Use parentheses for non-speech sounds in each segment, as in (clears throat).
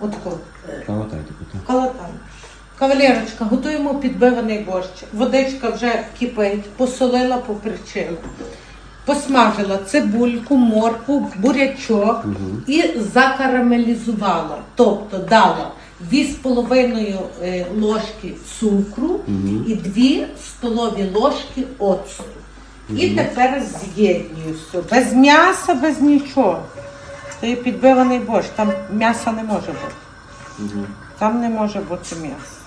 Отако. Калатай таку, так. Кавалерочка, готуємо підбиваний борщ. Водичка вже кипить, посолила, поперчила. Посмажила цибульку, моркву, бурячок і закарамелізувала. Тобто дала 2,5 е, ложки цукру і 2 столові ложки оцту. І тепер з'єднюю все. Без м'яса, без нічого. Це підбиваний борщ, там м'яса не може бути. Там не може бути м'яса.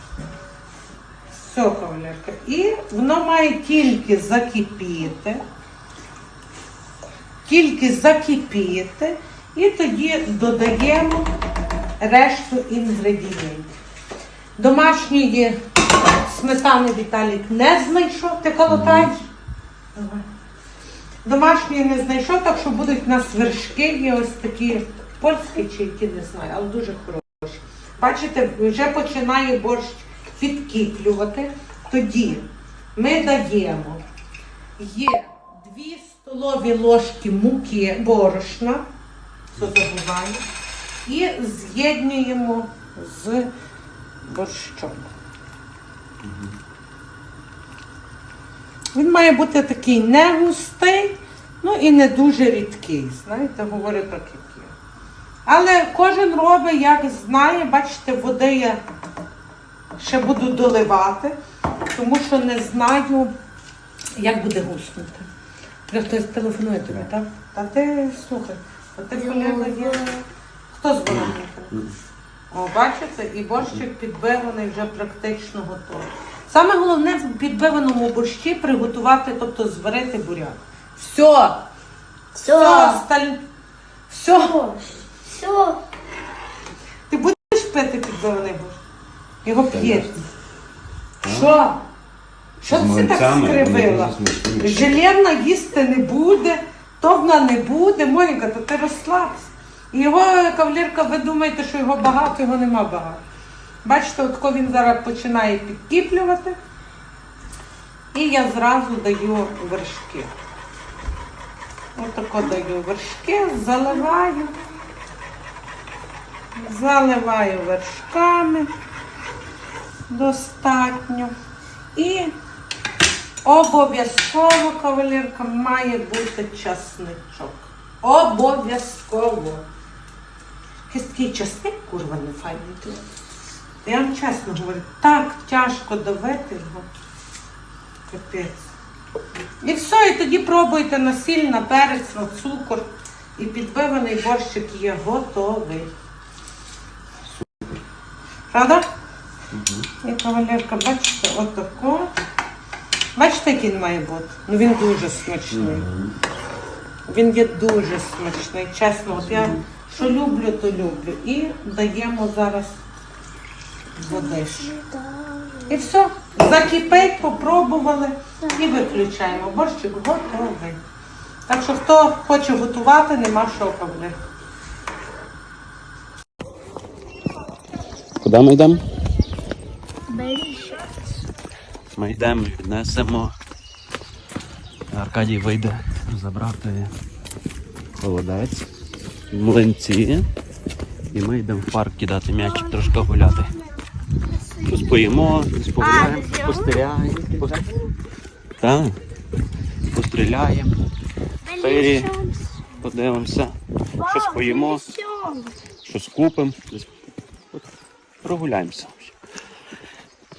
Все, кавалерка. І воно має тільки закипіти. Тільки закипіти. І тоді додаємо решту інгредієнтів. Домашньої сметани Віталік не знайшов. Ти колотаєш? Давай. Домашньої не знайшов, так що будуть у нас вершки, є ось такі польські чи які не знаю, але дуже хороші. Бачите, вже починає борщ підкіплювати. Тоді ми даємо є 2 столові ложки муки борошна, що забуваю, і з'єднуємо з борщом. Він має бути такий не густий, ну і не дуже рідкий. Знаєте, говорю так, як є. Але кожен робить, як знає, бачите, води я ще буду доливати, тому що не знаю, як буде гуснути. Хтось телефонує тобі, так? Та ти слухай, а ти колега є. Хто дзвонить? О, бачите, і борщик підбиваний вже практично готовий. Саме головне в підбиваному борщі приготувати, тобто зварити буряк. Все, все, Все. сталь... все. Все. Ти будеш пити підбиваний борщ? Його п'єш. Що? Що З ти так млинцями, скривила? вони дуже смачні. Желемна їсти не буде, товна не буде. Моніка, то ти розслабся. І його кавалерка, ви думаєте, що його багато, його нема багато. Бачите, от коли він зараз починає підкіплювати, і я зразу даю вершки. Отако даю вершки, заливаю. Заливаю вершками достатньо. І обов'язково кавалерка має бути часничок. Обов'язково. Якийсь такий часник, курва, не файний тут. Я вам чесно говорю, так тяжко давити його. Капець. І все, і тоді пробуйте на сіль, на перець, на цукор. І підбиваний борщик є готовий. Правда? І кавалерка, бачите, отако. Бачите, який він має бути? Ну він дуже смачний. Він є дуже смачний, чесно. От я що люблю, то люблю. І даємо зараз водичку. І все. Закипить, попробували і виключаємо. Борщик готовий. Так що хто хоче готувати, нема що кавалерка. Куди ми йдемо? Ми йдемо, віднесемо. Аркадій вийде забрати холодець, млинці. І ми йдемо в парк кидати м'ячик, трошки гуляти. Щось поїмо, щось погуляємо, постріляємо. Пос- Так. Постріляємо, Пирі. подивимося, щось поїмо, щось купимо. Прогуляємося.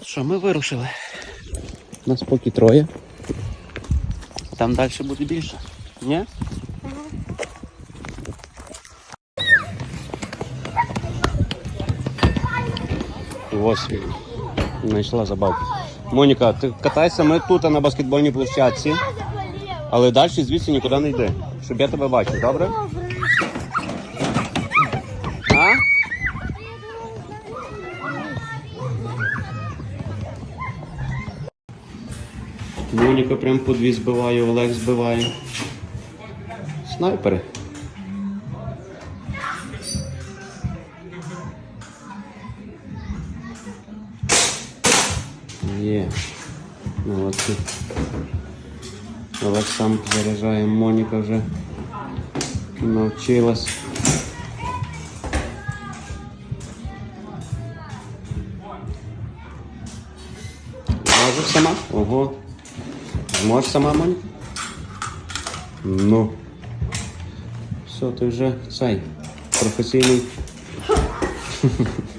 Що, ми вирушили. Нас поки троє. Там далі буде більше. Ні? І ось знайшла забавку. Моніка, ти катайся, ми тут на баскетбольній площадці, але далі звідси нікуди не йди, щоб я тебе бачив, добре? А? Моніка прям по дві збиває, Олег збиває. Снайпери. Е, ну молодцы, а Олег сам заряджає, Моніка вже навчилась. Можеш сама? Ого. Можешь сама, Моніка? Ну. Все, ти вже цей професійний. (laughs)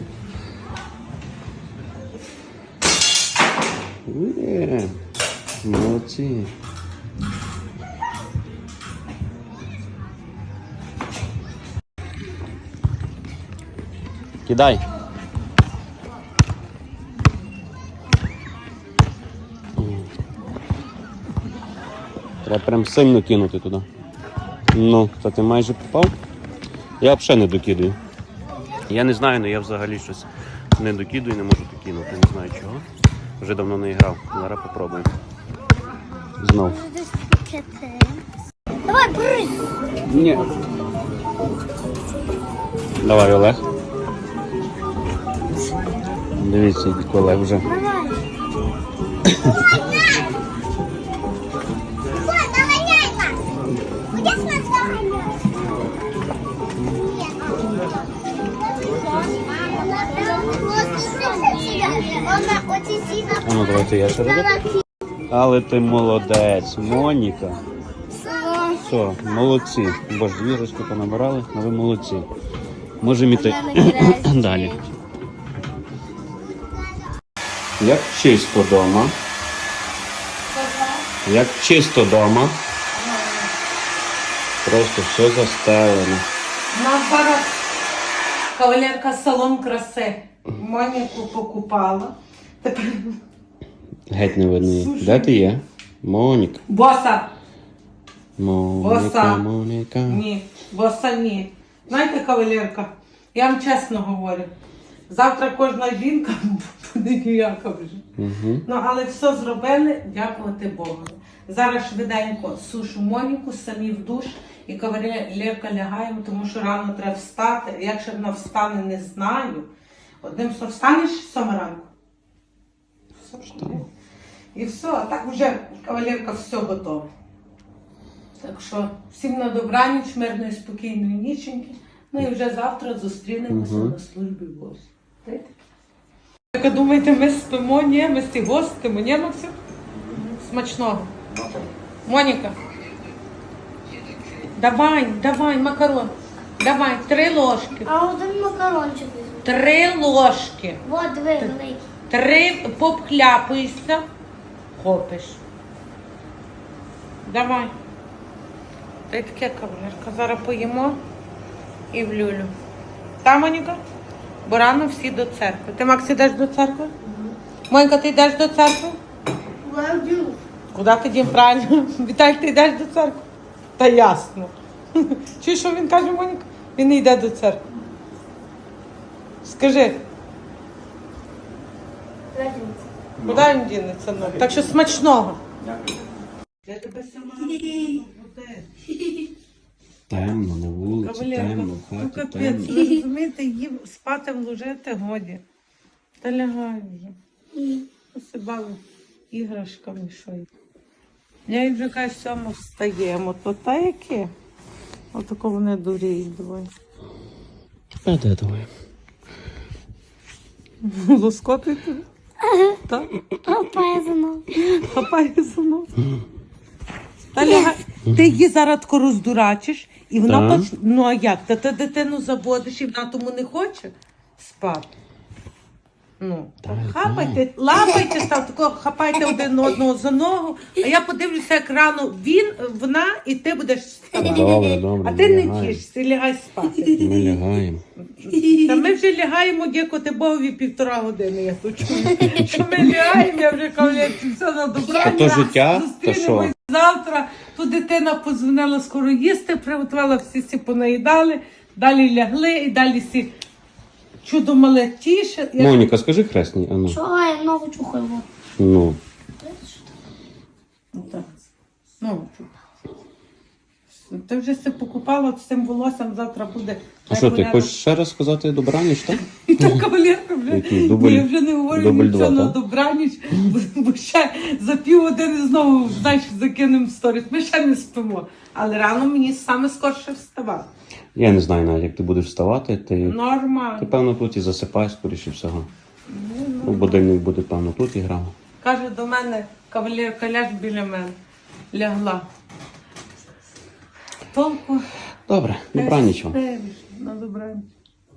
Є, молодці. Кидай. Треба прям сильно кинути туди. Ну, то ти майже попав. Я взагалі не докидую. Я не знаю, але я взагалі щось не докидую, не можу докинути. Не знаю чого. Вже давно не грав. Зараз попробуємо. Знов. Давай, брысь! Ні. Давай, Олег. Дивіться, який Олег вже. (coughs) ну давайте я ще. Але ти молодець, Моніка. Все, молодці. Бо ж дві ручки понабирали, а ви молодці. Можемо йти (clears throat) далі. Як чисто вдома. Як чисто вдома. Просто все застелено. У нас зараз кавалерка салон краси. Моніку покупала. Тепер Геть не видно її. Де ти є? Моніка. боса. Моніка, Боса. Моніка. Ні, боса ні. Знаєте, кавалерка, я вам чесно говорю. Завтра кожна жінка (laughs) буде ніяка вже. Угу. Ну, але все зробили, дякувати Богу. Зараз швиденько сушу Моніку, самі в душ, і кавалерка лягаємо, тому що рано треба встати. Якщо вона встане, не знаю. Одним словом, встанеш сьома ранку. Все, І все, а так вже кавалерка все готова. Так що всім на добраніч, мирної, спокійної ніченьки. Ну і вже завтра зустрінемося Мгм. на службі. Знаєте? Так, а думаєте, ми спимо? Ні, ми всі гостимо, ні, Максим? Смачного. Моніка. Давай, давай, макарон. Давай, три ложки. А один макарончик візьму. Три ложки. Вот, диви, великий. Три попхляпуєшся. Хопиш. Давай. Та й таке кавалерка. Зараз поїмо і в люлю. Та, Моніка? Бо рано всі до церкви. Ти, Макс, йдеш до церкви? Монька, ти йдеш до церкви? Куди ти дім правильно? (laughs) Віталь, ти йдеш до церкви? Та ясно. (laughs) Чуєш, що він каже, Моніка? Він не йде до церкви. Скажи, куди він дінеться? Ну? Так що смачного. Я тебе Темно на вулиці, темно, в ну хаті, капець, темно. ви розумієте, їм спати вложити годі. Та лягай вже. Посибали іграшками, що й. Я їм вже кажу, сьомо встаємо, то та яке? Отако вони дуріють двоє. А де давай? Лоскотити? Так? Хапає за нос. Та лягай. Ти її зараз тако роздурачиш, і вона Так. поч... Ну а як? Та ти дитину заводиш і вона тому не хоче спати. Ну, хапайте, лапайте, став тако, хапайте один одного за ногу, а я подивлюся, як рано він, вона і ти будеш вставати. Добре, добре. А ти не лягаємо. тішся, лягай спати. Ми лягаємо. Та ми вже лягаємо, дякувати Богові, півтора години, я тут чую. Що ми лягаємо, я вже кавалерці, все на добра. А то життя, то Зустрінемось що? завтра. Тут дитина подзвонила скоро їсти, приготувала, всі всі понаїдали, далі лягли і далі всі чудо мале тіше. Я- Моніка, скажи хресні, а ну. Чого я ногу чухаю? вот. Ну. Ну, так. Ну, ти вже все покупала з цим волоссям, завтра буде. А що, ти хочеш ще раз сказати добраніч, так? (laughs) Та кавалерка вже, Який? Дубль- я вже не говорю дубль нічого два, на так? добраніч, бо, бо ще за пів години знову, знаєш, закинемо сторіс. Ми ще не спимо. Але рано мені саме скорше вставати. Я не знаю навіть, як ти будеш вставати. Ти, ти Нормально. певно, тут і засипаєш, скоріше всього. Ну, будильник буде, певно, тут і грав. Каже до мене, кавалерка ляж біля мене. Лягла. Толку. Добре, добраніч вам. Теж, На добраніч.